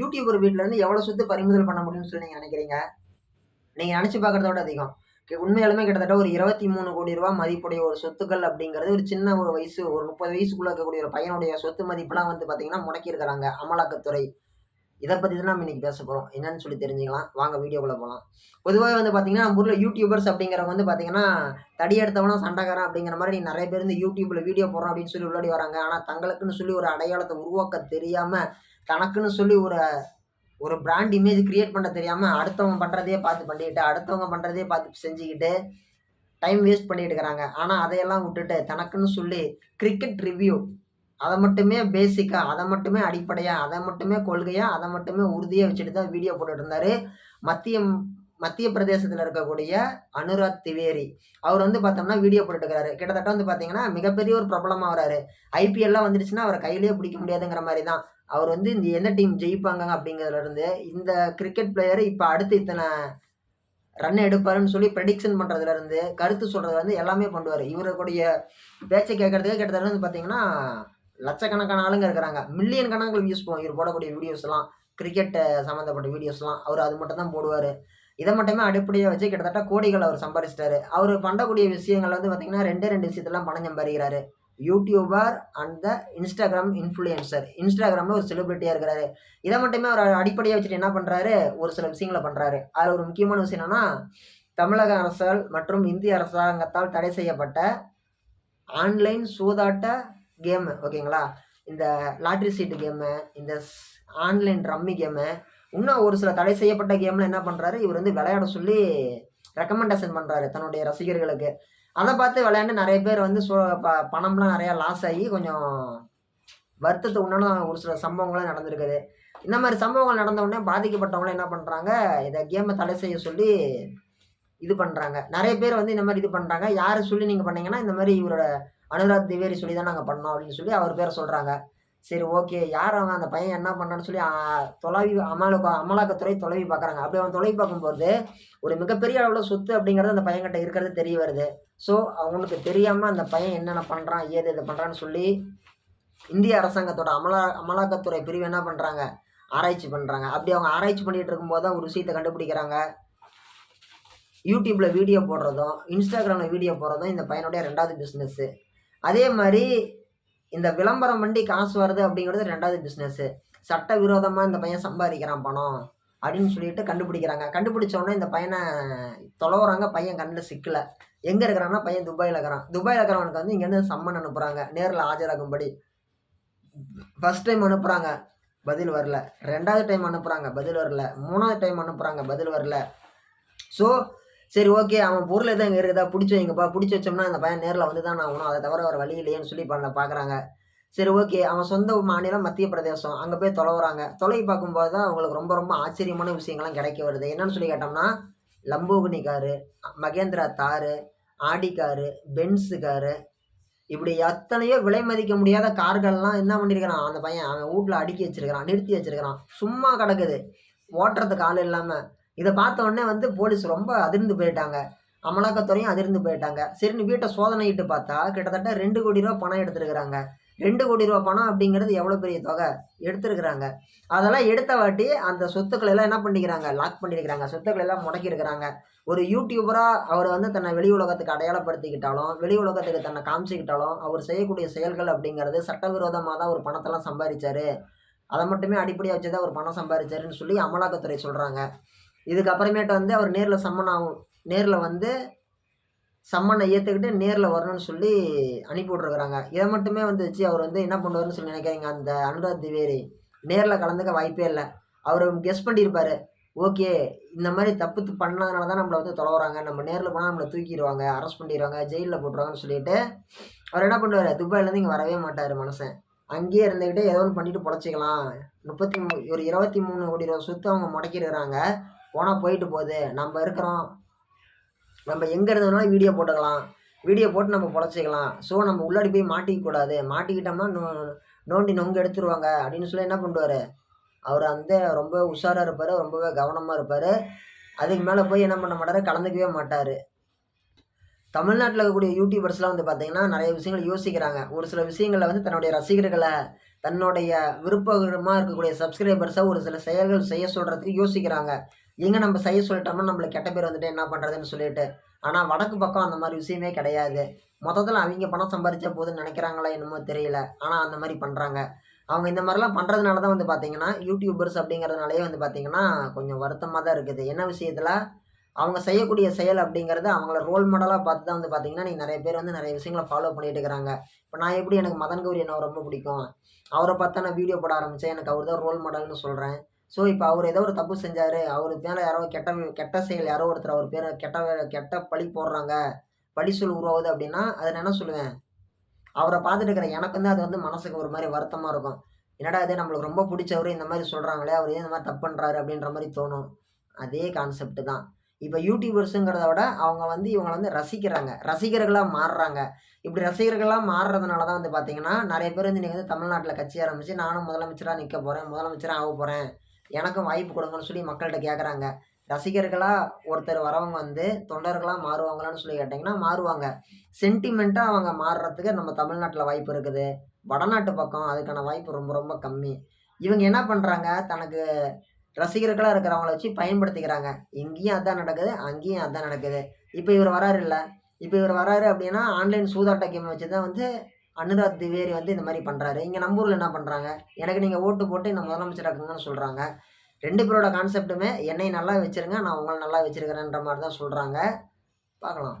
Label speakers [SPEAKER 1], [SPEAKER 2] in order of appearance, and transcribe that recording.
[SPEAKER 1] YouTuber வீட்டிலேருந்து எவ்வளோ சொத்து பறிமுதல் பண்ண முடியும்னு சொல்லி நீங்கள் நினைக்கிறீங்க? நீங்கள் நினச்சி பார்க்குறத விட அதிகம். உண்மையாலுமே கிட்டத்தட்ட ஒரு இருபத்தி மூணு கோடி ரூபா மதிப்புடைய ஒரு சொத்துக்கள் அப்படிங்கிறது ஒரு சின்ன ஒரு வயசு ஒரு முப்பது வயசுக்குள்ள இருக்கக்கூடிய ஒரு பையனுடைய சொத்து மதிப்புலாம் வந்து பார்த்தீங்கன்னா முடக்கியிருக்கிறாங்க அமலாக்கத்துறை. இதை பற்றி தான் நம்ம இன்றைக்கி பேச போகிறோம் என்னன்னு சொல்லி தெரிஞ்சுக்கலாம். வாங்க வீடியோக்குள்ளே போகலாம் பொதுவாக வந்து பார்த்தீங்கன்னா நம்ம ஊரில் யூடியூபர்ஸ் அப்படிங்கிறவங்க வந்து பார்த்தீங்கன்னா தடி எடுத்தவனா சண்டைக்காரன் அப்படிங்கிற மாதிரி நிறைய பேர் வந்து யூடியூப்பில் வீடியோ போடுறோம் அப்படின்னு சொல்லி உள்ளாடி வராங்க. ஆனால் தங்களுக்குன்னு சொல்லி ஒரு அடையாளத்தை உருவாக்க தெரியாமல் தனக்குன்னு சொல்லி ஒரு ஒரு பிராண்ட் இமேஜ் கிரியேட் பண்ண தெரியாமல் அடுத்தவங்க பண்ணுறதே பார்த்து பண்ணிக்கிட்டு அடுத்தவங்க பண்ணுறதையே பார்த்து செஞ்சுக்கிட்டு டைம் வேஸ்ட் பண்ணிட்டு இருக்கிறாங்க. ஆனால் அதையெல்லாம் விட்டுட்டு தனக்குன்னு சொல்லி கிரிக்கெட் ரிவ்யூ அதை மட்டுமே பேசிக்காக அதை மட்டுமே அடிப்படையாக அதை மட்டுமே கொள்கையாக அதை மட்டுமே உறுதியாக வச்சுட்டு தான் வீடியோ போட்டுட்டு இருந்தார். மத்திய மத்திய பிரதேசத்தில் இருக்கக்கூடிய அனுராக் திவேரி. அவர் வந்து பார்த்தோம்னா வீடியோ போட்டுட்டு கிட்டத்தட்ட வந்து பார்த்தீங்கன்னா மிகப்பெரிய ஒரு பிரபலமாக வராரு. ஐபிஎல்லாம் வந்துடுச்சுன்னா அவரை கையிலேயே பிடிக்க முடியாதுங்கிற மாதிரி தான். அவர் வந்து இந்த எந்த டீம் ஜெயிப்பாங்க அப்படிங்கிறதுல இருந்து இந்த கிரிக்கெட் பிளேயர் இப்போ அடுத்து இத்தனை ரன் எடுப்பாருன்னு சொல்லி ப்ரெடிக்ஷன் பண்ணுறதுலேருந்து கருத்து சொல்கிறதுலேருந்து எல்லாமே பண்ணுவார். இவருடைய பேச்சை கேட்கறதுக்கே கிட்டத்தட்ட வந்து பார்த்தீங்கன்னா லட்சக்கணக்கான ஆளுங்க இருக்கிறாங்க. மில்லியன் கணக்கில் வியூஸ் பண்ணுவோம் இவர் போடக்கூடிய வீடியோஸ்லாம் கிரிக்கெட்டை சம்மந்தப்பட்ட வீடியோஸ்லாம் அவர் அது மட்டும் தான் போடுவார். இதை மட்டுமே அடிப்படையாக வச்சு கிட்டத்தட்ட கோடிகள் அவர் சம்பாதிச்சிட்டாரு அவர் பண்ணக்கூடிய விஷயங்கள் வந்து பார்த்திங்கன்னா ரெண்டே ரெண்டு விஷயத்தெல்லாம் பணம் சம்பாதிக்கிறாரு. YouTuber and the Instagram influencer இன்ஸ்டாகிராமில் ஒரு செலிபிரிட்டியாக இருக்கிறாரு. இதை மட்டுமே அவர் அடிப்படையாக வச்சுட்டு என்ன பண்ணுறாரு ஒரு சில விஷயங்களை பண்ணுறாரு அதில் ஒரு முக்கியமான விஷயம் என்னென்னா தமிழக அரசால் மற்றும் இந்திய அரசாங்கத்தால் தடை செய்யப்பட்ட ஆன்லைன் சூதாட்ட கேமு ஓகேங்களா? இந்த லாட்ரி சீட்டு கேமு இந்த ஆன்லைன் ரம்மி கேமு இன்னும் ஒரு சில தடை செய்யப்பட்ட கேமில் என்ன பண்ணுறாரு இவர் வந்து விளையாட சொல்லி ரெக்கமெண்டேஷன் பண்ணுறாரு தன்னுடைய ரசிகர்களுக்கு. அதை பார்த்து விளையாண்டு நிறைய பேர் வந்து சோ ப பணம்லாம் நிறையா லாஸ் ஆகி கொஞ்சம் வருத்தத்தை உண்டான ஒரு சில சம்பவங்கள்லாம் நடந்திருக்குது. இந்த மாதிரி சம்பவங்கள் நடந்த உடனே என்ன பண்ணுறாங்க இதை கேமை தடை செய்ய சொல்லி இது பண்ணுறாங்க நிறைய பேர் வந்து இந்த மாதிரி இது பண்ணுறாங்க யார் சொல்லி நீங்கள் பண்ணீங்கன்னா இந்த மாதிரி இவரோட அனுராக் திவேரி சொல்லி தான் நாங்கள் பண்ணோம் அப்படின்னு சொல்லி அவர் பேரை சொல்கிறாங்க சரி ஓகே. யார் அவன் அந்த பையன் என்ன பண்ணான்னு சொல்லி தொலைவி அமலாக்க அமலாக்கத்துறை தொலைவி பார்க்குறாங்க. அப்படி அவன் தொலைவி பார்க்கும்போது ஒரு மிகப்பெரிய அளவில் சொத்து அப்படிங்கிறது அந்த பையன்கிட்ட இருக்கிறது தெரிய வருது. ஸோ அவங்களுக்கு தெரியாமல் அந்த பையன் என்னென்ன பண்ணுறான் ஏது இது பண்ணுறான்னு சொல்லி இந்திய அரசாங்கத்தோட அமலா அமலாக்கத்துறை பிரிவு என்ன பண்ணுறாங்க ஆராய்ச்சி பண்ணுறாங்க அப்படி அவங்க ஆராய்ச்சி பண்ணிகிட்டு இருக்கும்போது தான் ஒரு விஷயத்தை கண்டுபிடிக்கிறாங்க. யூடியூப்பில் வீடியோ போடுறதும் இன்ஸ்டாகிராமில் வீடியோ போடுறதும் இந்த பையனுடைய ரெண்டாவது பிஸ்னஸ்ஸு அதே மாதிரி இந்த விளம்பரம் பண்ணி காசு வருது அப்படிங்கிறது ரெண்டாவது பிஸ்னஸ்ஸு சட்டவிரோதமாக இந்த பையன் சம்பாதிக்கிறான் பணம் அப்படின்னு சொல்லிட்டு கண்டுபிடிக்கிறாங்க. கண்டுபிடிச்சோடனே இந்த பையனை தொலைவுறாங்க. பையன் கண்ணில் சிக்கலை. எங்கே இருக்கிறான்னா பையன் துபாயில் இருக்கிறான். துபாயில் இருக்கிறவனுக்கு வந்து இங்கேருந்து சம்மன் அனுப்புகிறாங்க நேரில் ஆஜராகும்படி. ஃபஸ்ட் டைம் அனுப்புகிறாங்க பதில் வரல. ரெண்டாவது டைம் அனுப்புகிறாங்க பதில் வரல. மூணாவது டைம் அனுப்புகிறாங்க பதில் வரல. ஸோ சரி ஓகே அவன் பொருள் எதுவும் இங்கே இருக்குதா? பிடிச்சி வைங்கப்பா. பிடிச்சி வச்சோம்னா அந்த பையன் நேரில் வந்து தான் ஆகணும். அதை தவிர வர வழி இல்லையேன்னு சொல்லி பண்ண பார்க்குறாங்க சரி ஓகே. அவன் சொந்த மாநிலம் மத்திய பிரதேசம். அங்கே போய் தொலைவுறாங்க. தொலை பார்க்கும்போது தான் அவங்களுக்கு ரொம்ப ரொம்ப ஆச்சரியமான விஷயங்கள்லாம் கிடைக்க வருது. என்னன்னு சொல்லி கேட்டோம்னா லம்போகினி காரு மகேந்திரா தாரு ஆடி காரு பென்ஸு காரு இப்படி எத்தனையோ விலை மதிக்க முடியாத கார்கள்லாம் என்ன பண்ணியிருக்கிறான் அந்த பையன் அவன் வீட்டில் அடுக்கி வச்சிருக்கிறான் நிறுத்தி வச்சிருக்கிறான். சும்மா கிடக்குது. ஓட்டுறதுக்கு ஆள் இல்லாமல் இதை பார்த்த உடனே வந்து போலீஸ் ரொம்ப அதிர்ந்து போயிட்டாங்க. அமலாக்கத்துறையும் அதிர்ந்து போயிட்டாங்க. சரின்னு வீட்டை சோதனையிட்டு பார்த்தா கிட்டத்தட்ட ரெண்டு கோடி ரூபா பணம் எடுத்துருக்குறாங்க. ரெண்டு கோடி ரூபா பணம் அப்படிங்கிறது எவ்வளோ பெரிய தொகை எடுத்திருக்கிறாங்க. அதெல்லாம் எடுத்த வாட்டி அந்த சொத்துக்களை எல்லாம் என்ன பண்ணிக்கிறாங்க? லாக் பண்ணியிருக்கிறாங்க சொத்துக்களை எல்லாம் முடக்கியிருக்கிறாங்க. ஒரு யூடியூபராக அவர் வந்து தன்னை வெளி உலகத்துக்கு அடையாளப்படுத்திக்கிட்டாலும் வெளி உலகத்துக்கு தன்னை காமிச்சிக்கிட்டாலும் அவர் செய்யக்கூடிய செயல்கள் அப்படிங்கிறது சட்டவிரோதமாக தான் ஒரு பணத்தெல்லாம் சம்பாதிச்சாரு அதை மட்டுமே அடிப்படையாக வச்சு தான் அவர் பணம் சம்பாதிச்சாருன்னு சொல்லி அமலாக்கத்துறை சொல்கிறாங்க இதுக்கப்புறமேட்டு வந்து அவர் நேரில் சம்மன் ஆகும். நேரில் வந்து சம்மனை ஏற்றுக்கிட்டு நேரில் வரணும்னு சொல்லி அனுப்பி விட்ருக்குறாங்க இதை மட்டுமே வந்து வச்சு அவர் வந்து என்ன பண்ணுவாருன்னு சொல்லி நினைக்கிறீங்க அந்த அனுராத் திவேரி நேரில் கலந்துக்க வாய்ப்பே இல்லை. அவர் கெஸ் பண்ணியிருப்பார். ஓகே இந்த மாதிரி தப்பு து- பண்ணதுனால தான் நம்மளை வந்து தொலைவுறாங்க. நம்ம நேரில் போனால் நம்மளை தூக்கிடுவாங்க அரெஸ்ட் பண்ணிடுவாங்க ஜெயிலில் போட்டுருவாங்கன்னு சொல்லிட்டு அவர் என்ன பண்ணுவார்? துபாயிலேருந்து இங்கே வரவே மாட்டார் மனுஷன். அங்கேயே இருந்துக்கிட்டு ஏதோ ஒன்று பண்ணிட்டு பொழைச்சிக்கலாம். முப்பத்தி மூ ஒரு இருபத்தி மூணு கோடி ரூபா சொத்து அவங்க முடக்கிடுறாங்க போனால் போயிட்டு போகுது. நம்ம இருக்கிறோம். நம்ம எங்கே இருந்ததுனாலும் வீடியோ போட்டுக்கலாம். வீடியோ போட்டு நம்ம பொழைச்சிக்கலாம். ஸோ நம்ம உள்ளாடி போய் மாட்டிக்க கூடாது. மாட்டிக்கிட்டோம்னா நோ நோண்டி நொங்கு எடுத்துருவாங்க. அப்படின்னு சொல்லி என்ன பண்ணுவார்? அவர் வந்து ரொம்ப உஷாராக இருப்பார். ரொம்பவே கவனமாக இருப்பார். அதுக்கு மேலே போய் என்ன பண்ண மாட்டார்? கலந்துக்கவே மாட்டார். தமிழ்நாட்டில் இருக்கக்கூடிய யூடியூபர்ஸ்லாம் வந்து பார்த்திங்கன்னா நிறைய விஷயங்கள் யோசிக்கிறாங்க. ஒரு சில விஷயங்களில் வந்து தன்னுடைய ரசிகர்களை தன்னுடைய விருப்பமாக இருக்கக்கூடிய சப்ஸ்கிரைபர்ஸை ஒரு சில செயல்கள் செய்ய சொல்கிறதுக்கு யோசிக்கிறாங்க. எங்கே நம்ம செய்ய சொல்லிட்டோம்னா நம்மளுக்கு கெட்ட பேர் வந்துட்டு என்ன பண்ணுறதுன்னு சொல்லிட்டு. ஆனால் வடக்கு பக்கம் அந்த மாதிரி விஷயமே கிடையாது. மொத்தத்தில் அவங்க பணம் சம்பாதிச்சா போதுன்னு நினைக்கிறாங்களா என்னமோ தெரியல. ஆனால் அந்த மாதிரி பண்ணுறாங்க அவங்க இந்த மாதிரிலாம் பண்ணுறதுனால தான் வந்து பார்த்தீங்கன்னா யூடியூபர்ஸ் அப்படிங்கிறதுனாலே வந்து பார்த்தீங்கன்னா கொஞ்சம் வருத்தமாக தான் இருக்குது. என்ன விஷயத்தில்? அவங்க செய்யக்கூடிய செயல் அப்படிங்கிறது அவங்கள ரோல் மாடலாக பார்த்து தான் வந்து பார்த்தீங்கன்னா நீங்கள் நிறைய பேர் வந்து நிறைய விஷயங்களை ஃபாலோ பண்ணிகிட்டு இருக்கிறாங்க. இப்போ நான் எப்படி எனக்கு மதன் கௌரி என்ன ரொம்ப பிடிக்கும். அவரை பார்த்தா நான் வீடியோ போட ஆரம்பித்தேன் எனக்கு அவர் தான் ரோல் மாடல்னு சொல்கிறேன் ஸோ இப்போ அவர் ஏதோ ஒரு தப்பு செஞ்சார். அவர் மேலே யாரோ கெட்ட கெட்ட செயல் யாரோ ஒருத்தர் அவர் பேர் கெட்ட வேலை கெட்ட பழி போடுறாங்க. பழி சொல் உருவாகுது அப்படின்னா அதை நான் என்ன சொல்லுவேன்? அவரை பார்த்துட்டு இருக்கிற எனக்கு வந்து அது வந்து மனசுக்கு ஒரு மாதிரி வருத்தமாக இருக்கும். என்னடா இது நம்மளுக்கு ரொம்ப பிடிச்சவர் இந்த மாதிரி சொல்கிறாங்களே அவர் ஏன் இந்த மாதிரி தப்பு பண்ணுறாரு அப்படின்ற மாதிரி தோணும். அதே கான்செப்ட் தான். இப்போ யூடியூபர்ஸுங்கிறத விட அவங்க வந்து இவங்களை வந்து ரசிக்கிறாங்க. ரசிகர்களாக மாறுறாங்க. இப்படி ரசிகர்களாக மாறுறதுனால தான் வந்து பார்த்தீங்கன்னா நிறைய பேர் வந்து நீங்கள் வந்து தமிழ்நாட்டில் கட்சி ஆரம்பித்து நானும் முதலமைச்சராக நிற்க போகிறேன் முதலமைச்சராக ஆக போகிறேன் எனக்கும் வாய்ப்பு கொடுங்கன்னு சொல்லி மக்கள்கிட்ட கேட்குறாங்க ரசிகர்களாக ஒருத்தர் வரவங்க வந்து தொண்டர்களாக மாறுவாங்களான்னு சொல்லி கேட்டிங்கன்னா மாறுவாங்க. சென்டிமெண்ட்டாக அவங்க மாறுறதுக்கு நம்ம தமிழ்நாட்டில் வாய்ப்பு இருக்குது. வடநாட்டு பக்கம் அதுக்கான வாய்ப்பு ரொம்ப ரொம்ப கம்மி. இவங்க என்ன பண்ணுறாங்க தனக்கு ரசிகர்களாக இருக்கிறவங்கள வச்சு பயன்படுத்திக்கிறாங்க. இங்கேயும் அதான் நடக்குது அங்கேயும் அதான் நடக்குது. இப்போ இவர் வராரு இல்லை இப்போ இவர் வராரு அப்படின்னா ஆன்லைன் சூதாட்ட கேம் வச்சு தான் வந்து அனுராத் திவேரி வந்து இந்த மாதிரி பண்ணுறாரு இங்கே நம்ம ஊரில் என்ன பண்ணுறாங்க எனக்கு நீங்கள் ஓட்டு போட்டு என்ன முதலமைச்சராக்குங்கன்னு சொல்கிறாங்க ரெண்டு பேரோட கான்செப்ட்டுமே என்னை நல்லா வச்சுருங்க நான் உங்களை நல்லா வச்சுருக்கிறேன்ற மாதிரி தான் சொல்கிறாங்க பார்க்கலாம்.